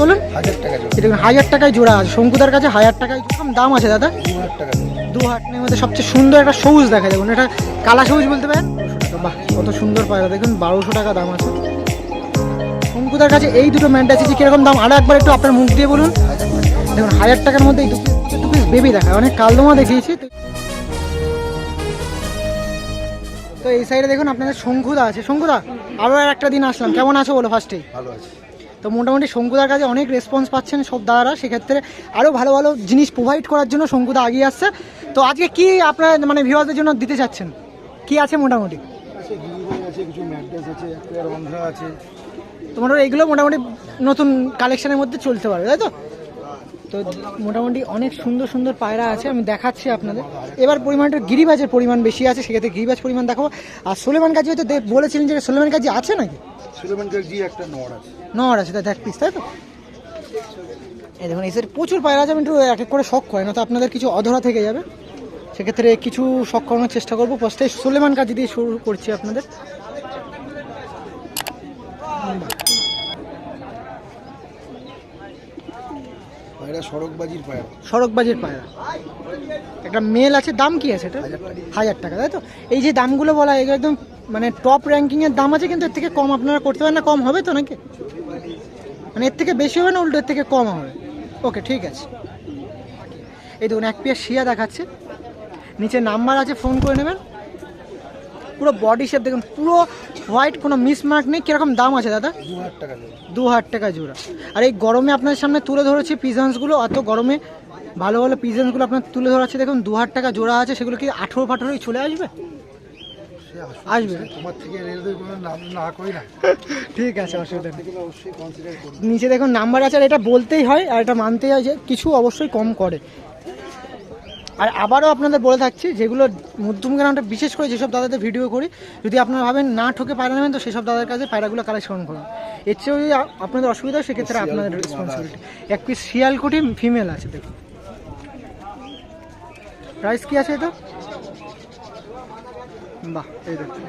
বলুন? হাজার এটা দেখুন হাজার টাকায় জোড়া আছে। শঙ্কুদার কাছে হাজার টাকায় দাম আছে দাদা? দু হাজার টাকা দু হাটের মধ্যে সবচেয়ে সুন্দর একটা সবুজ দেখা দেখুন এটা কালা সবুজ বলতে পারেন? বাহ কত সুন্দর পায়রা দেখুন বারোশো টাকা দাম আছে। শঙ্কুদার কাছে এই দুটো ম্যান্টাসিসি কীরকম দাম? আরও একবার একটু আপনার মুখ দিয়ে বলুন। দেখুন হাজার টাকার মধ্যে এই দু পিস বেবি দেখা অনেক কালদমা দেখিয়েছি। তো- এই সাইডে দেখুন আপনাদের শঙ্কুদা আছে। শঙ্কুদা আরও আর একটা দিন আসলাম। কেমন আছো বলো ফার্স্টেই ভালো আছে। তো মোটামুটি শঙ্কুদার কাছে অনেক রেসপন্স পাচ্ছেন সব দাদারা। সেক্ষেত্রে আরও ভালো ভালো জিনিস প্রোভাইড করার জন্য শঙ্কুদা আগিয়ে আসছে। তো আজকে কি আপনার মানে ভিউয়ারদের জন্য দিতে চাচ্ছেন? কি আছে মোটামুটি? তোমার এইগুলো মোটামুটি নতুন কালেকশনের মধ্যে চলতে পারবে তাই তো? তো মোটামুটি অনেক সুন্দর সুন্দর পায়রা আছে আমি দেখাচ্ছি আপনাদের। এবার পরিমাণটা গিরিবাজের পরিমাণ বেশি আছে সেক্ষেত্রে গিরিবাজ পরিমাণ দেখাবো। আর সোলেমান কাজী হয়তো বলেছিলেন যে সোলেমান কাজী আছে নাকি? আছে। দেখ পিস তাই তো? দেখুন প্রচুর পায়রা একটু এক এক করে শখ হয় না তো আপনাদের কিছু অধরা থেকে যাবে। সেক্ষেত্রে কিছু শখ করানোর চেষ্টা করব। সুলেমান কাজ দিয়ে শুরু করছি আপনাদের। পায়রা সড়কবাজির পায়রা। সড়কবাজির পায়রা। একটা মেল আছে দাম কি আছে এটা? হাজার টাকা। তাই তো? এই যে দামগুলো বলা এগুলো একদম মানে টপ র্যাঙ্কিংয়ের দাম আছে কিন্তু এর থেকে কম আপনারা করতে পারেন না কম হবে তো নাকি? মানে এর থেকে বেশি হবে না উল্টো এর থেকে কম হবে? ওকে ঠিক আছে। এই দেখুন এক পিয়ার শিয়া দেখাচ্ছে। নিচে নাম্বার আছে ফোন করে নেবেন। পুরো বডি শেপ দেখুন, পুরো হোয়াইট কোনো মিসমার্ক নেই। কীরকম দাম আছে দাদা? দু হাজার টাকা জোড়া। আর এই গরমে আপনার সামনে তুলে ধরেছি পিজন্সগুলো অত গরমে ভালো ভালো পিজন্সগুলো আপনার তুলে ধরাচ্ছে। দেখুন, দু হাজার টাকা জোড়া আছে। সেগুলো কি আঠেরো ফাঠেরোই চলে আসবে? আসবে। ঠিক আছে নিচে দেখুন নাম্বার আছে। আর এটা বলতেই হয়, আর এটা মানতেই হয় যে কিছু অবশ্যই কম করে। আর আবারও আপনাদের বলে থাকছি যেগুলো মধ্যম গ্রামটা বিশেষ করে যেসব দাদাদের ভিডিও করি যদি আপনারা ভাবেন না ঠকে পায়রা নেবেন তো সেসব দাদার কাছে পায়রাগুলো কালেকশন করুন এর চেয়েও যদি আপনাদের অসুবিধা হয় সেক্ষেত্রে আপনাদের রেসপন্সিবিলিটি এক পিস শিয়ালকুটি ফিমেল আছে দেখুন। প্রাইস কি আছে এটা? বাহ এই দেখুন।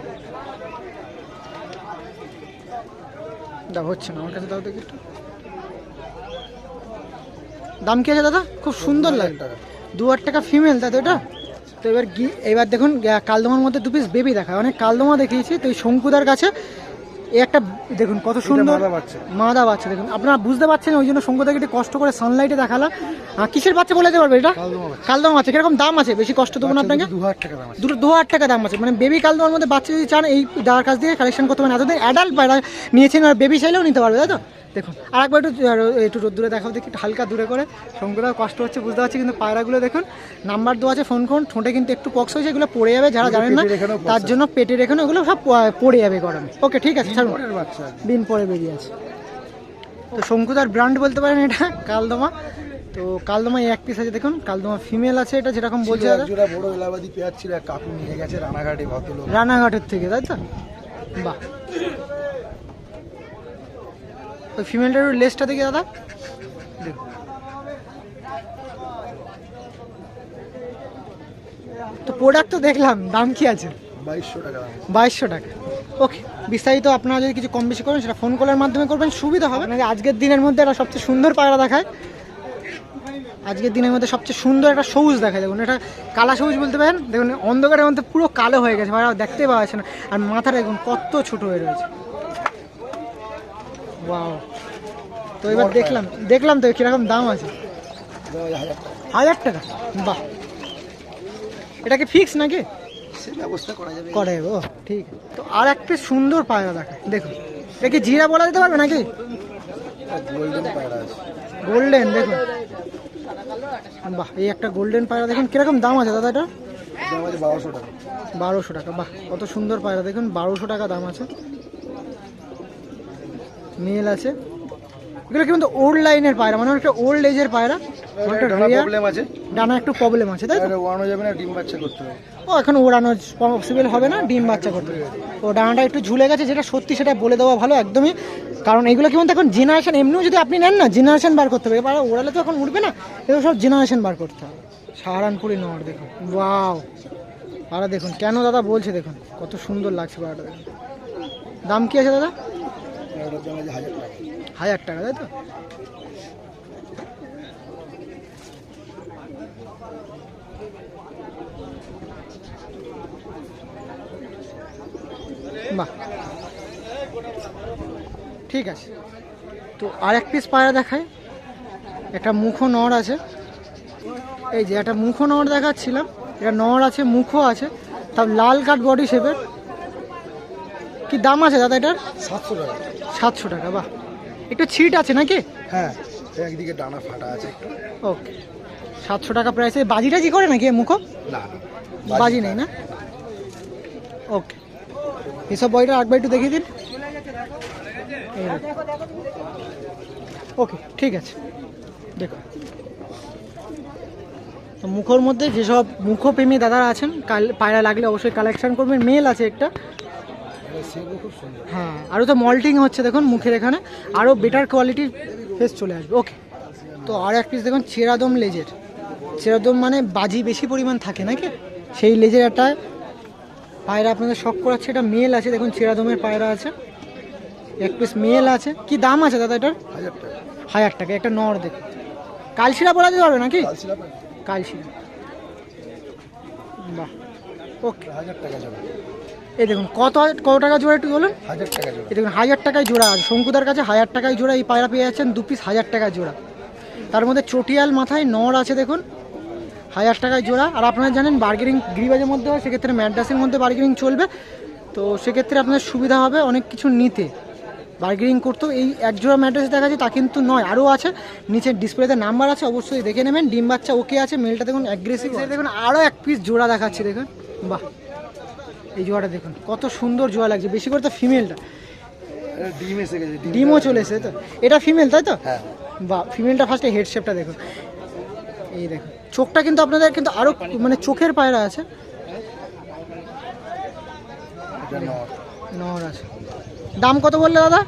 হচ্ছে না আমার কাছে দাও দেখি একটু। দাম কি আছে দাদা? খুব সুন্দর লাগে। দু হাজার টাকা ফিমেল তো এটা তো এবার গি এবার দেখুন কালদমার মধ্যে দু পিস বেবি দেখায় অনেক কালদমা দেখিয়েছি তো এই শঙ্কুদার কাছে এই একটা দেখুন কত সুন্দর মাদা বাচ্চা। দেখুন। আপনারা বুঝতে পারছেন ওই জন্য শঙ্কুদাকে একটু কষ্ট করে সানলাইটে দেখালাম। কিসের বাচ্চা বলে দিতে পারবে এটা? কালদমা বাচ্চা। কীরকম দাম আছে? বেশি কষ্ট দেবো না আপনাকে? দুটো দু হাজার টাকা দাম আছে। মানে বেবি কালদমার মধ্যে বাচ্চা যদি চান এই দাদার কাছ দিয়ে কালেকশন করতে পারেন। এতদিন অ্যাডাল্ট নিয়েছেন আর বেবি চাইলেও নিতে পারবে তাই তো? দেখুন আর একবার একটু একটু দূরে দেখাও দেখি একটু হালকা দূরে করে। শঙ্করাও কষ্ট হচ্ছে বুঝতে পারছি কিন্তু পায়রাগুলো দেখুন নাম্বার দেওয়া আছে ফোন করুন ঠোঁটে কিন্তু একটু পক্স হয়েছে এগুলো পড়ে যাবে যারা জানেন না তার জন্য পেটের এখানে ওগুলো সব পড়ে যাবে গরমে। ওকে ঠিক আছে ছাড়ুন। দিন পরে বেরিয়ে আছে। তো শঙ্কুদার ব্র্যান্ড বলতে পারেন এটা কালদমা। তো কালদমা এক পিস আছে দেখুন কালদমা ফিমেল আছে এটা যেরকম বলছে ছিল এক দাদা। জোড়া বড় এলাহাবাদি পেঁয়াজ ছিল কাকু নিয়ে গেছে রানাঘাটে ভদ্রলোক। রানাঘাটের থেকে তাই তো? বাহ। ওই ফিমেলটার লেসটা দেখি দাদা। তো প্রোডাক্ট তো দেখলাম দাম কি আছে? বাইশশো টাকা। বাইশশো টাকা। ওকে বিস্তারিত আপনারা যদি কিছু কম বেশি করেন সেটা ফোন কলের মাধ্যমে করবেন সুবিধা হবে। আপনাকে আজকের দিনের মধ্যে একটা সবচেয়ে সুন্দর পায়রা দেখায়। আজকের দিনের মধ্যে সবচেয়ে সুন্দর একটা সবুজ দেখায়। দেখুন এটা কালা সবুজ বলতে পারেন। দেখুন অন্ধকারের মধ্যে পুরো কালো হয়ে গেছে। পায়রা দেখতে পাওয়া যাচ্ছে না। আর মাথাটা দেখুন কত ছোট হয়ে রয়েছে। ওয়াও তো এবার দেখলাম দেখলাম তো কীরকম দাম আছে। হাজার টাকা? বাহ। এটা কি ফিক্স নাকি? করা ও ঠিক। তো আর একটা সুন্দর পায়রা দেখায় দেখুন এটা কি জিরা বলা যেতে পারবে নাকি? গোল্ডেন গোল্ডেন দেখুন বাহ এই একটা গোল্ডেন পায়রা দেখুন কীরকম দাম আছে দাদা এটা? বারোশো টাকা। বারোশো টাকা বাহ কত সুন্দর পায়রা দেখুন বারোশো টাকা দাম আছে। মেল আছে। এগুলো কিন্তু ওল্ড লাইনের পায়রা মানে একটা ওল্ড এজের পায়রা। অনেকটা। প্রবলেম আছে। ডানা একটু প্রবলেম আছে তাই তো? ওড়ানো যাবে না ডিম বাচ্চা করতে হবে। ও এখন ওড়ানো পসিবল হবে না ডিম বাচ্চা করতে ও ডানাটা একটু ঝুলে গেছে যেটা সত্যি সেটা বলে দেওয়া ভালো একদমই। কারণ এগুলো কি বলতো এখন জেনারেশন এমনিও যদি আপনি নেন না জেনারেশন বার করতে হবে। এবার ওড়ালে তো এখন উঠবে না এগুলো সব জেনারেশন বার করতে হবে। সাহারানপুরি নর দেখুন। ওয়াও পাড়া দেখুন কেন দাদা বলছে দেখুন। কত সুন্দর লাগছে পাড়াটা দেখুন। দাম কি আছে দাদা? হাজার টাকা, তাই তো? বাহ। ঠিক আছে। তো আর এক পিস পায়রা দেখায় একটা মুখো নড় আছে। এই যে একটা মুখো নড় দেখাচ্ছিলাম। এটা নড় আছে, মুখো আছে। তার লাল কাঠ বডি শেপের কি দাম আছে দাদা এটার? সাতশো টাকা। সাতশো টাকা বাহ। একটু ছিট আছে নাকি? হ্যাঁ একদিকে ডানা ফাটা আছে ওকে। সাতশো টাকা প্রাইসে বাজিটা কি করে নাকি মুখো? না বাজি নেই না। ওকে। এসব বইটা একবার একটু দেখিয়ে দিন। ওকে ঠিক আছে। দেখো। তো মুখোর মধ্যে যেসব মুখোপ্রেমী দাদারা আছেন কাল পায়রা লাগলে অবশ্যই কালেকশন করবেন। মেল আছে একটা। হ্যাঁ আরও তো মল্টিং হচ্ছে দেখুন মুখের এখানে। আরও বেটার কোয়ালিটির ফেস চলে আসবে। ওকে তো আর এক পিস দেখুন চেরাদম লেজের চেরাদম মানে বাজি বেশি পরিমাণ থাকে নাকি? সেই লেজের একটা পায়রা আপনাদের শখ করাচ্ছে। এটা মেল আছে দেখুন চেরাদমের পায়রা আছে। এক পিস মেল আছে। কি দাম আছে দাদা এটার? হাজার টাকা। টাকা একটা নর দেখুন। কালশিরা যেতে পারবে নাকি? কালশিরা বাহ ওকে হাজার টাকা যাবে। এই দেখুন কত কত টাকা জোড়া একটু বলুন? হাজার টাকা যাবে এই দেখুন হাজার টাকায় জোড়া। আছে শঙ্কুদার কাছে হাজার টাকায় জোড়া এই পায়রা পেয়ে যাচ্ছেন দু পিস হাজার টাকায় জোড়া। তার মধ্যে চটিয়াল মাথায় নর আছে দেখুন। হাজার টাকায় জোড়া। আর আপনারা জানেন বার্গেনিং গ্রিবাজের মধ্যে হয় সেক্ষেত্রে ম্যাড্রাসের মধ্যে বার্গেনিং চলবে। তো সেক্ষেত্রে আপনার সুবিধা হবে অনেক কিছু নিতে। বার্গেনিং করতেও এই এক জোড়া ম্যাড্রাস দেখা যায় তা কিন্তু নয় আরও আছে। নিচের ডিসপ্লেতে নাম্বার আছে অবশ্যই দেখে নেবেন। ডিম বাচ্চা ওকে আছে মেলটা দেখুন অ্যাগ্রেসিভ দেখুন আরও এক পিস জোড়া দেখাচ্ছে দেখুন। বাহ! এই জোয়াটা দেখুন কত সুন্দর জোয়া লাগছে বেশি করে তো ফিমেলটা। ডিম এসে গেছে ডিমও চলে এসেছে তো? এটা ফিমেল তাই তো? হ্যাঁ। বা ফিমেলটা ফার্স্টে হেড শেপটা দেখুন। এই দেখুন চোখটা কিন্তু আপনাদের কিন্তু আরও মানে চোখের পায়রা আছে। নর আছে। দাম কত বললে দাদা?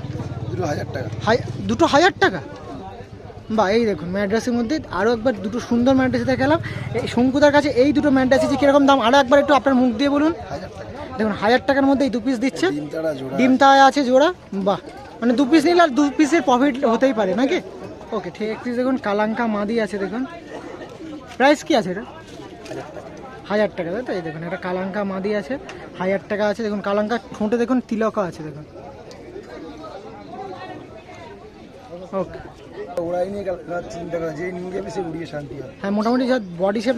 দুটো হাজার টাকা। হাই দুটো হাজার টাকা? বা এই দেখুন ম্যাড্রাসের মধ্যে আরও একবার দুটো সুন্দর ম্যাড্রাসি দেখালাম। এই শঙ্কুদার কাছে এই দুটো ম্যাড্রাসি যে কীরকম দাম আরও একবার একটু আপনার মুখ দিয়ে বলুন। দেখুন, হাজার টাকার মধ্যে এই দু পিস দিচ্ছে। ডিম তারা জোড়া ডিম তায় আছে জোড়া, বাহ। মানে দু পিস নিলে আর দু পিসের প্রফিট হতেই পারে, নাকি? ওকে ঠিক পিস দেখুন, কালাঙ্কা মাদি আছে, দেখুন। প্রাইস কি আছে এটা? হাজার টাকা, তাই তো? এই দেখুন, একটা কালাঙ্কা মাদি আছে, হাজার টাকা আছে। দেখুন, কালাঙ্কা ঠোঁটে দেখুন, তিলকা আছে, দেখুন। ওকে ওরাই নিয়ে চিন্তা করা যে নিয়ে যাবে সে উড়িয়ে শান্তি হবে। হ্যাঁ মোটামুটি যা বডি শেপ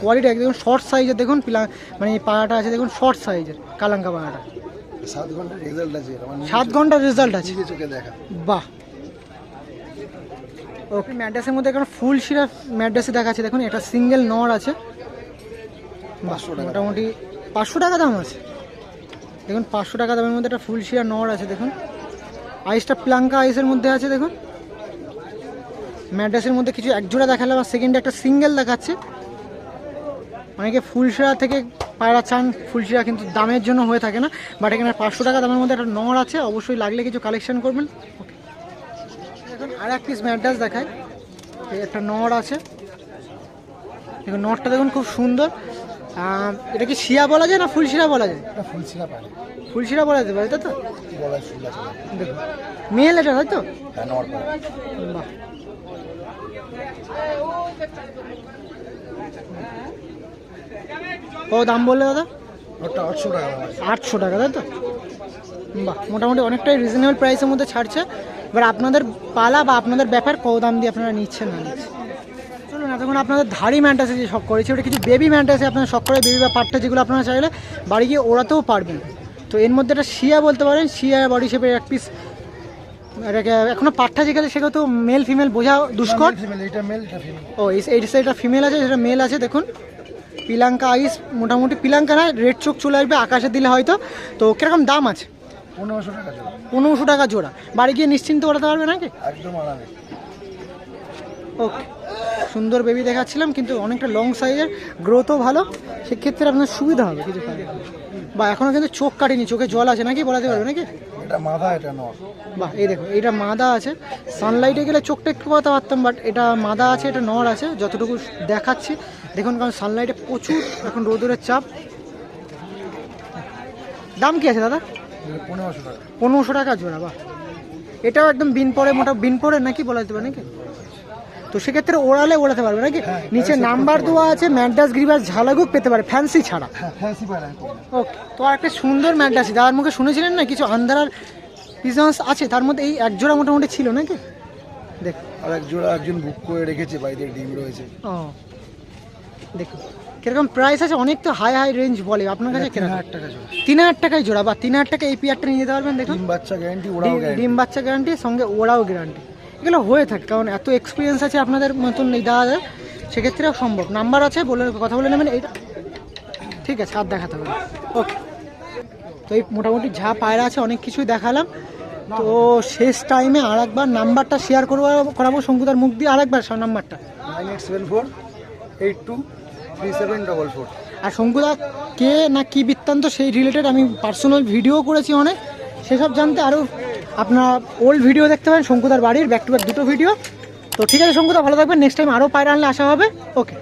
কোয়ালিটি একদম শর্ট সাইজের দেখুন পিলা মানে এই পাড়াটা আছে দেখুন শর্ট সাইজের কালাঙ্কা পাড়াটা। সাত ঘণ্টার রেজাল্ট আছে সাত ঘণ্টার রেজাল্ট আছে। চোখে দেখা। বাহ। ওকে ম্যাড্রাসের মধ্যে এখন ফুল শিরা ম্যাড্রাসে দেখাচ্ছে দেখুন এটা সিঙ্গেল নর আছে। বাহ, 500 টাকা। মোটামুটি পাঁচশো টাকা দাম আছে। দেখুন পাঁচশো টাকা দামের মধ্যে একটা ফুল শিরা নর আছে দেখুন। আইসটা প্লাঙ্কা আইসের মধ্যে আছে দেখুন। ম্যাড্রাসের মধ্যে কিছু এক জোড়া দেখালাম আর সেকেন্ডে একটা সিঙ্গেল দেখাচ্ছে। অনেকে ফুলশিরা থেকে পায়রা চান ফুলশিরা কিন্তু দামের জন্য হয়ে থাকে না বাট এখানে পাঁচশো টাকা দামের মধ্যে একটা নর আছে অবশ্যই লাগলে কিছু কালেকশন করবেন। ওকে এখন আর এক পিস ম্যাড্রাস দেখায় একটা নর আছে। দেখুন নরটা দেখুন খুব সুন্দর। এটা কি শিয়া বলা যায় না ফুলশিরা বলা যায়? এটা ফুল ফুলশিরা বলা যেতে পারে তাই তো? দেখুন মেল এটা তাই তো? হ্যাঁ বাহ। কত দাম বললে দাদা? নরটা আটশো টাকা আটশো টাকা তাই তো? বাহ মোটামুটি অনেকটাই রিজনেবল প্রাইসের মধ্যে ছাড়ছে। এবার আপনাদের পালা বা আপনাদের ব্যাপার কত দাম দিয়ে আপনারা নিচ্ছেন না নিচ্ছেন? চলুন এতক্ষণ আপনাদের ধাড়ি ম্যান্টাসে যে শখ করেছে ওটা কিছু বেবি ম্যান্টাসে আপনারা শখ করে বেবি বা পাট্টা যেগুলো আপনারা চাইলে বাড়ি গিয়ে ওড়াতেও পারবেন। তো এর মধ্যে একটা শিয়া বলতে পারেন শিয়া বডি শেপের এক পিস এটাকে এখনও পাট্টা যেখানে সেগুলো তো মেল ফিমেল বোঝা দুষ্কর। ফিমেল এটা মেল এটা ফিমেল ও এই এই সাইডটা ফিমেল আছে সেটা মেল আছে দেখুন। পিলাঙ্কা আইস মোটামুটি পিলাঙ্কা না রেড চোখ চলে আসবে আকাশে দিলে হয়তো। তো কীরকম দাম আছে? পনেরোশো টাকা জোড়া। পনেরোশো টাকা জোড়া। বাড়ি গিয়ে নিশ্চিন্ত ওড়াতে পারবে নাকি? একদম আরামে। ওকে। সুন্দর বেবি দেখাচ্ছিলাম কিন্তু অনেকটা লং সাইজের গ্রোথও ভালো। সেক্ষেত্রে আপনার সুবিধা হবে কিছু বা এখনও কিন্তু চোখ কাটেনি চোখে জল আছে নাকি বলাতে পারবে নাকি? এটা মাদা এটা নর। বাহ এই দেখো এটা মাদা আছে। সানলাইটে গেলে চোখটা একটু কথা পারতাম বাট এটা মাদা আছে এটা নর আছে যতটুকু দেখাচ্ছি। দেখুন কারণ সানলাইটে প্রচুর এখন রোদুরের চাপ। দাম কি আছে দাদা? পনেরোশো টাকা। পনেরোশো টাকা জোড়া বাহ। এটাও একদম বিন পরে মোটা বিন পরে নাকি বলা যেতে পারে নাকি? তো সেক্ষেত্রে ওড়ালে ওড়াতে পারবে নাকি? হ্যাঁ, নিচে নাম্বার দেওয়া আছে ম্যাডাস গ্রিবাস ঝালাগুক পেতে পারে ফ্যান্সি ছাড়া। হ্যাঁ ওকে তো আর একটা সুন্দর ম্যাডাস দাদার মুখে শুনেছিলেন না কিছু আন্ধারার পিজন্স আছে তার মধ্যে এই এক জোড়া মোটামুটি ছিল নাকি? দেখ। আর এক জোড়া একজন বুক করে রেখেছে বাইরে ডিম রয়েছে। ও দেখুন কীরকম প্রাইস আছে অনেক তো হাই হাই রেঞ্জ বলে আপনার কাছে তিন হাজার টাকা জোড়া। তিন হাজার টাকায় জোড়া বা তিন হাজার টাকা এই পিয়ারটা নিয়ে যেতে পারবেন দেখুন। ডিম বাচ্চা গ্যারান্টি ওরাও ডিম- বাচ্চা গ্যারান্টি সঙ্গে ওরাও গ্যারান্টি এগুলো হয়ে থাকে কারণ এত এক্সপিরিয়েন্স আছে আপনাদের মতন এই দাদা সেক্ষেত্রেও সম্ভব। নাম্বার আছে বলে কথা বলে নেবেন এইটা ঠিক আছে আর দেখাতে হবে ওকে তো এই মোটামুটি যা পায়রা আছে অনেক কিছুই দেখালাম। তো শেষ টাইমে আর একবার নাম্বারটা শেয়ার করব করাবো শঙ্কুদার মুখ দিয়ে আর একবার নাম্বারটা nine eight seven four eight two three seven double four আর শঙ্কুদা কে না কি বৃত্তান্ত সেই রিলেটেড আমি পার্সোনাল ভিডিও করেছি অনেক। সেসব জানতে আরও আপনার ওল্ড ভিডিও দেখতে পারেন, শঙ্কুদার বাড়ির ব্যাক টু ব্যাক দুটো ভিডিও তো ঠিক আছে, শঙ্কুদা, ভালো থাকবেন। নেক্সট টাইম আরও পায়রা আনলে আসা হবে। ওকে